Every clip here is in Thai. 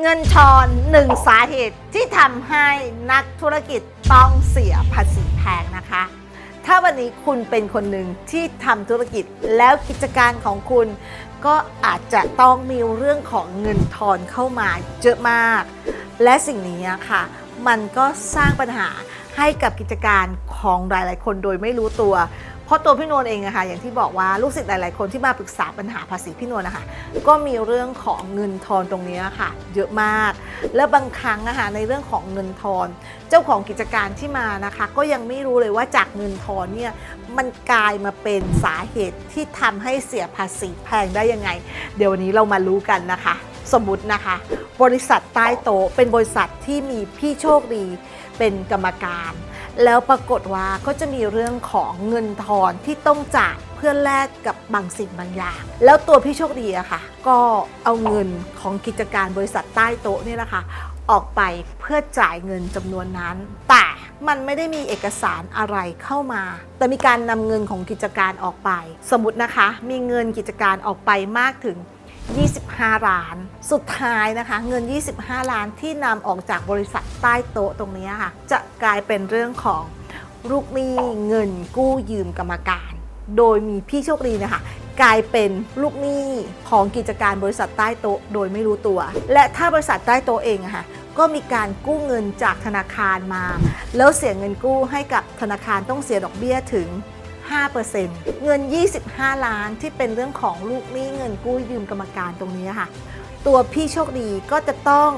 เงินทอนหนึ่งสาเหตุที่ทำให้นักธุรกิจต้องเสียภาษีแพงนะคะ ถ้าวันนี้คุณเป็นคนหนึ่งที่ทำธุรกิจแล้วกิจการของคุณ ก็อาจจะต้องมีเรื่องของเงินทอนเข้ามาเยอะมาก และสิ่งนี้อะค่ะมันก็สร้างปัญหาให้กับกิจการของหลาย ๆ คนโดยไม่รู้ตัว ราะตัวพี่นวลเองอะค่ะอย่างที่บอกว่าลูกศิษย์หลาย ๆ คนที่มาปรึกษาปัญหาภาษีพี่นวลนะคะก็มีเรื่องของเงินทอนตรงนี้ค่ะ เยอะมาก แล้วบางครั้งนะคะในเรื่องของเงินทอน เจ้าของกิจการที่มานะคะ ก็ยังไม่รู้เลยว่าจากเงินทอนเนี่ยมันกลายมาเป็นสาเหตุที่ทำให้เสียภาษีแพงได้ยังไง เดี๋ยววันนี้เรามารู้กันนะคะ สมมตินะคะ บริษัทใต้โต๊ะเป็นบริษัทที่มีพี่โชคดีเป็นกรรมการ แล้วปรากฏว่าก็จะมีเรื่องของเงินทอนที่ต้องจ่ายเพื่อแลกกับบางสิ่งบางอย่าง แล้วตัวพี่โชคดีอะค่ะ ก็เอาเงินของกิจการบริษัทใต้โต๊ะนี่ยนะค่ะออกไปเพื่อจ่ายเงินจำนวนนั้น แต่มันไม่ได้มีเอกสารอะไรเข้ามา แต่มีการนำเงินของกิจการออกไป สมมตินะคะ มีเงินกิจการออกไปมากถึง 25 ล้าน สุดท้ายนะคะ เงิน 25 ล้านที่นำออกจากบริษัทใต้โต๊ะตรงนี้ค่ะ จะกลายเป็นเรื่องของลูกหนี้เงินกู้ยืมกรรมการ โดยมีพี่โชคดีนะคะกลายเป็นลูกหนี้ของกิจการบริษัทใต้โต๊ะโดยไม่รู้ตัว และถ้าบริษัทใต้โต๊ะเองอะค่ะก็มีการกู้เงินจากธนาคารมา แล้วเสียเงินกู้ให้กับธนาคารต้องเสียดอกเบี้ยถึง 5%เงิน 25 ล้านที่เป็นเรื่องของลูกหนี้เงินกู้ยืมกรรมการตรงนี้ค่ะ ตัวพี่โชคดีก็จะต้อง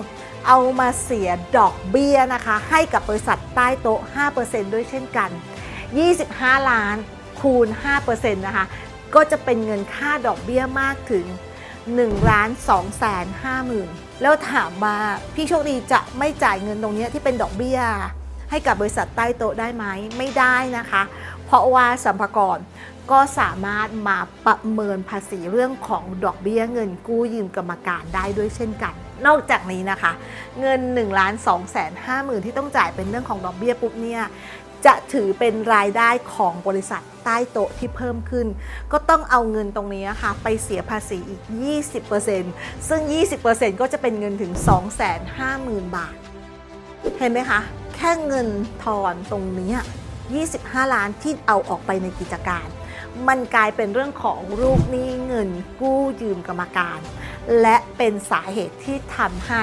เอามาเสียดอกเบี้ยนะคะ ให้กับบริษัทใต้โต๊ะ 5%ด้วยเช่นกัน 25 ล้านคูณ 5%นะคะ ก็จะเป็นเงินค่าดอกเบี้ยมากถึง1ล้าน2แสน5หมื่นแล้วถามว่าพี่โชคดีจะไม่จ่ายเงินตรงนี้ที่เป็นดอกเบี้ย ให้กับบริษัทใต้โต๊ะได้ไหมไม่ได้นะคะ เพราะว่าสัมภากรก็สามารถมาประเมินภาษีเรื่องของดอกเบี้ยเงินกู้ยืมกรรมการได้ด้วยเช่นกัน นอกจากนี้นะคะ เงิน1ล้าน2แสน5หมื่นที่ต้องจ่ายเป็นเรื่องของดอกเบี้ยปุ๊บเนี่ยจะถือเป็นรายได้ของบริษัทใต้โต๊ะที่เพิ่มขึ้น ก็ต้องเอาเงินตรงนี้ค่ะ ไปเสียภาษีอีก 20%ซึ่ง 20%ก็จะเป็นเงินถึง 250,000 บาท เห็นไหมคะ แค่เงินทอนตรงนี้ 25 ล้านที่เอาออกไปในกิจการ มันกลายเป็นเรื่องของลูกหนี้เงินกู้ยืมกรรมการ และเป็นสาเหตุที่ทำให้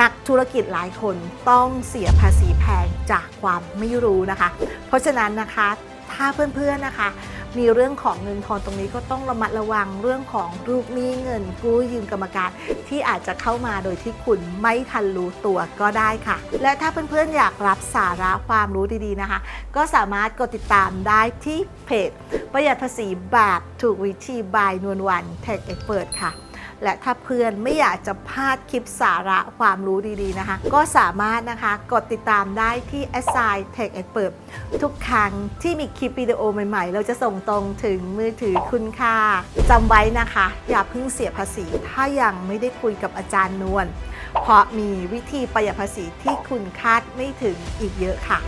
นักธุรกิจหลายคนต้องเสียภาษีแพงจากความไม่รู้นะคะ เพราะฉะนั้นนะคะถ้าเพื่อนๆนะคะ มีเรื่องของเงินทอนตรงนี้ก็ต้องระมัดระวังเรื่องของรูปหนี้เงินกู้ยืมกรรมการ ที่อาจจะเข้ามาโดยที่คุณไม่ทันรู้ตัวก็ได้ค่ะ และถ้าเพื่อนๆอยากรับสาระความรู้ดีๆนะคะ ก็สามารถกดติดตามได้ที่เพจ ประหยัดภาษีแบบถูกวิธีบายนวลวันเทคเอ็กเปิดค่ะ และถ้าเพื่อนไม่อยากจะพลาดคลิปสาระความรู้ดีๆนะคะ ก็สามารถนะคะกดติดตามได้ที่ s i Tech Expert ทุกครั้งที่มีคลิปวิดีโอใหม่ ๆ เราจะส่งตรงถึงมือถือคุณค่ะจำไว้นะคะ อย่าเพิ่งเสียภาษี ถ้ายังไม่ได้คุยกับอาจารย์นวลเพราะมีวิธีประหยัดภาษีที่คุณคาดไม่ถึงอีกเยอะค่ะ